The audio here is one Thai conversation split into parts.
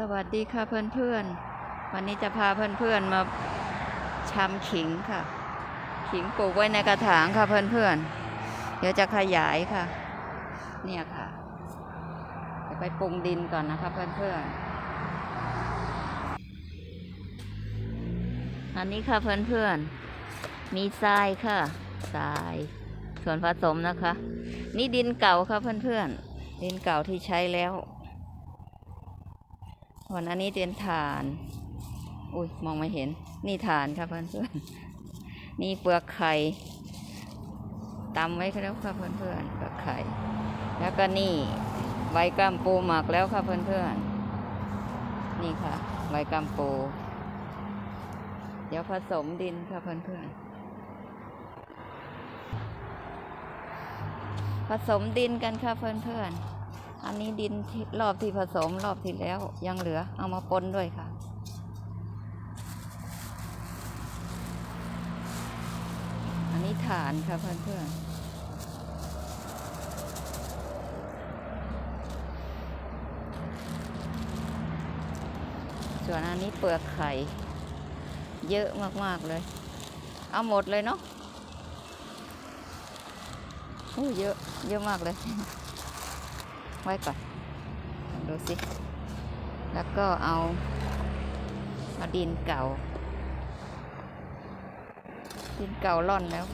สวัสดีค่ะเพื่อนๆ วันนี้จะพาเพื่อนๆมาชำขิงค่ะ ขิงปลูกไว้ในกระถางค่ะเพื่อนๆ เดี๋ยวจะขยายค่ะ เนี่ยค่ะจะไปปรุงดินก่อนนะคะเพื่อนๆ อันนี้ค่ะเพื่อนๆ มีทรายค่ะ ทราย ส่วนผสมนะคะ นี่ดินเก่าค่ะเพื่อนๆ ดินเก่าที่ใช้แล้ว ส่วนอันนี้เป็นฐาน อุ้ยมองไม่เห็น นี่ฐานค่ะเพื่อนๆนี่เปลือกไข่ตำไว้แล้วค่ะเพื่อนๆเปลือกไข่ แล้วก็นี่ใบกล้ามปูหมักแล้วค่ะเพื่อนๆนี่ค่ะใบกล้ามปู เดี๋ยวผสมดินค่ะเพื่อนๆผสมดินกันค่ะเพื่อนๆอัน อันนี้ดินรอบที่ผสมรอบที่แล้วยังเหลือเอามาปนด้วยค่ะ อันนี้ฐานค่ะเพื่อนๆส่วนอันนี้เปลือกไข่ เยอะมาก ๆ เลย เอาหมดเลยเนาะโอ้เยอะ เยอะมากเลย ไว้ก่อน ดูสิ แล้วก็เอาเอาดินเก่า ดินเก่าร่อนแล้ว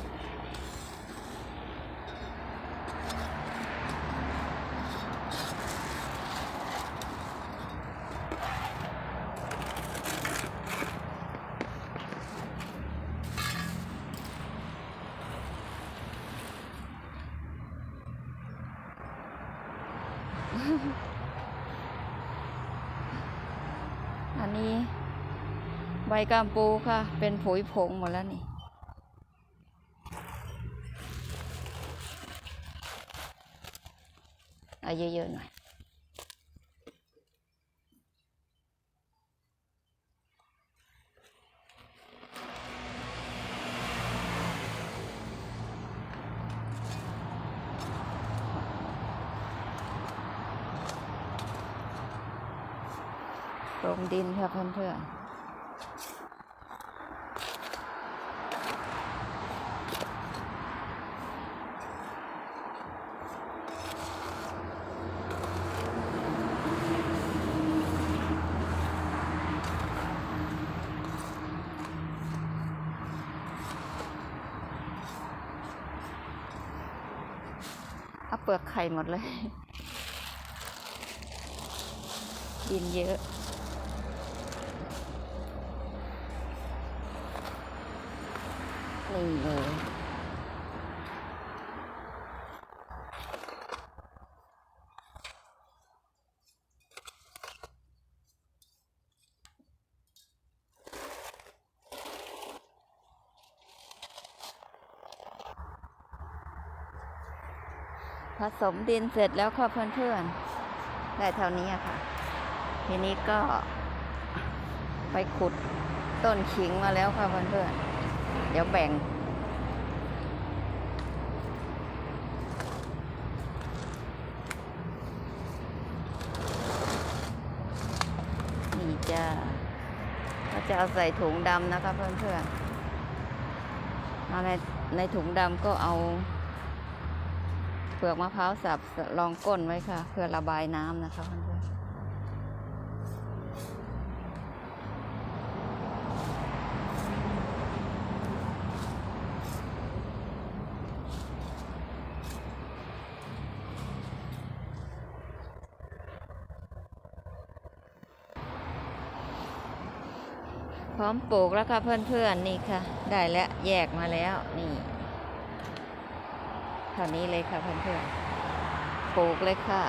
อันนี้ใบกามปูค่ะ เป็นผุยผงหมดแล้วนี่เอาเยอะๆหน่อย ลงดินค่ะเพื่อนๆเอาเปลือกไข่หมดเลย ดินเยอะ นี่เลยผสมดินเสร็จแล้วค่ะเพื่อนๆ ได้เท่านี้ค่ะ ทีนี้ก็ไปขุดต้นขิงมาแล้วค่ะเพื่อนๆ เดี๋ยวแบ่ง นี่จ้าก็จะเอาใส่ถุงดำนะคะเพื่อนๆเอาในในถุงดำก็เอาเปลือกมะพร้าวสับรองก้นไว้ค่ะ เพื่อระบายน้ำนะคะเพื่อนๆ พ ร้อมปลูกแล้วค่ะเพื่อนๆนี่ค่ะ ได้แล้วแยกมาแล้วนี่เท่านี้เลยค่ะเพื่อนๆปลูกเลยค่ะ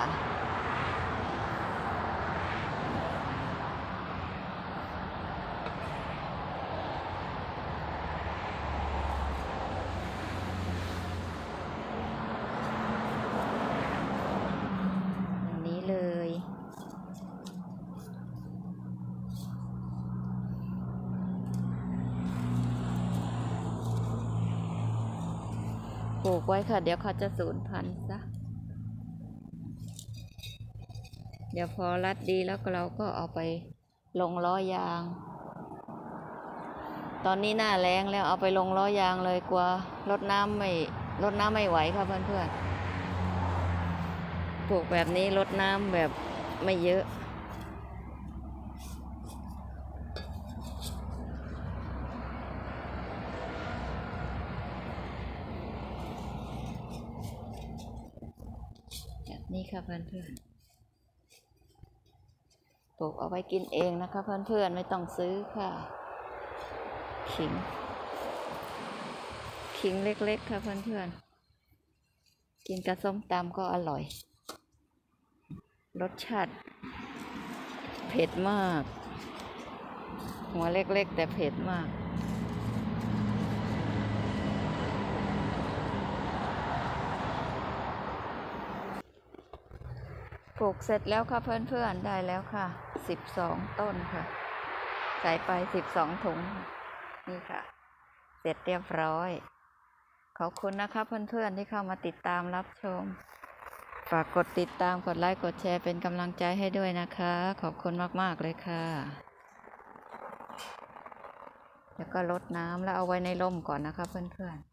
อย่างนี้เลย ปลูกไว้ค่ะ เดี๋ยวเขาจะสูญพันธุ์ซะ เดี๋ยวพอรัดดีแล้วเราก็เอาไปลงล้อยาง ตอนนี้หน้าแรงแล้วเอาไปลงล้อยางเลยกลัวรดน้ำไม่รดน้ำไม่ไหวค่ะเพื่อนๆปลูกแบบนี้รดน้ำแบบไม่เยอะ นี้ค่ะเพื่อนๆปลูกเอาไว้กินเองนะคะ เพื่อนๆไม่ต้องซื้อค่ะ ขิง ขิงเล็กๆค่ะเพื่อนๆกินกับส้มตำก็อร่อย รสชาติเผ็ดมาก หัวเล็กๆ แต่เผ็ดมาก ลูกเสร็จแล้วค่ะเพื่อนๆได้แล้วค่ะสิบสองต้นค่ะ ใส่ไปสิบสองถุง นี่ค่ะ เสร็จเรียบร้อย ขอบคุณนะคะเพื่อนๆที่เข้ามาติดตามรับชม ฝากกดติดตามกดไลค์กดแชร์เป็นกำลังใจให้ด้วยนะคะ ขอบคุณมากๆเลยค่ะ แล้วก็ลดน้ำแล้วเอาไว้ในร่มก่อนนะคะเพื่อนๆ